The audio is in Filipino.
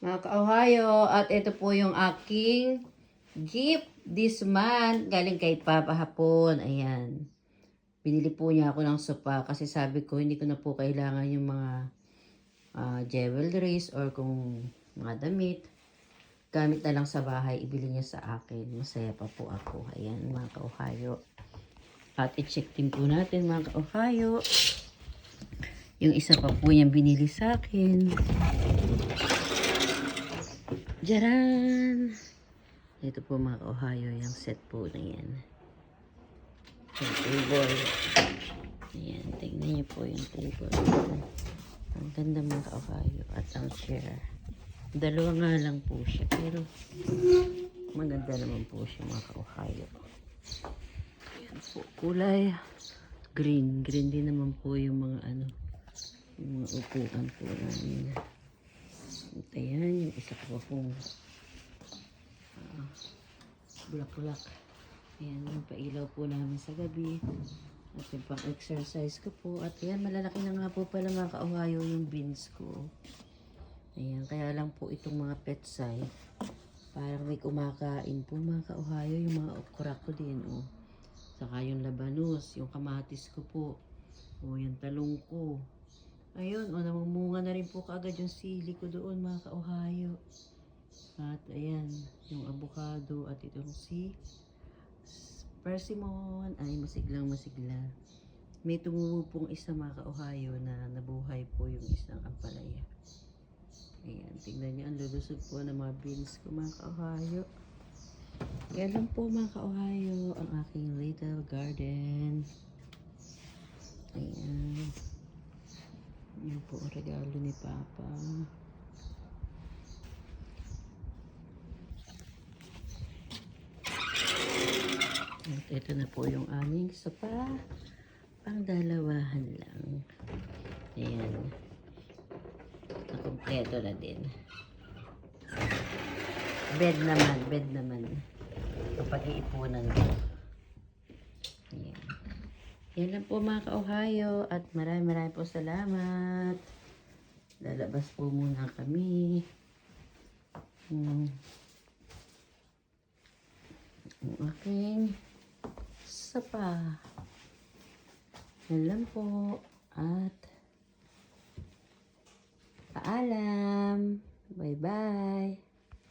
Mga ka-Ohio, at ito po yung aking gift this month. Galing kay Papa hapon. Ayan. Binili po niya ako ng sopa kasi sabi ko hindi ko na po kailangan yung mga ah, jewelries or kung mga damit. Gamit na lang sa bahay, ibili niya sa akin. Masaya pa po ako. Ayan, mga ka-Ohio. At i-check din po natin, mga ka-Ohio. Yung isa pa po yung binili sa akin. Jaran! Ito po mga ka-Ohio, yung set po na yan. Yung table. Ayan, tingnan niyo po yung table. Ang ganda mga ka-Ohio. At ang chair. Dalawa nga lang po siya, pero maganda naman po siya mga ka-Ohio. Ayan po, kulay green. Green din naman po yung mga ano, yung mga upuan po namin. At ayan, yung isa po pong ah, bulak-bulak. Ayan, yung pailaw po namin sa gabi. At yung pang-exercise ko po. At ayan, malalaki na nga po pala mga ka-Ohio yung beans ko. Ayan, kaya lang po itong mga petsay. Parang may kumakain po mga ka-Ohio. Yung mga okra ko din, oh. Saka yung labanos, yung kamatis ko po. O, yung talong ko. Ayun, o, namumunga na rin po kaagad yung sili ko doon, mga ka-Ohio. At, ayan, yung avocado at itong si persimmon. Ay, masiglang masigla. May tumubo pong isa, mga ka-Ohio, na nabuhay po yung isang ampalaya. Ayan, tingnan niyo, ang lulusog po ng mga beans ko, mga ka-Ohio. Yan po mga ka-Ohio, ang aking little garden. Ayan. Po ang regalo ni Papa. At ito na po yung aming sopa. Pang dalawahan lang. Ayan. Nakompleto na din. Bed naman, bed naman. Kapag iipunan ko. Yan lang po mga ka-Ohio at maraming maraming po salamat. Lalabas po muna kami. Hmm. Ang aking sapa. Yan lang po. At paalam. Bye-bye.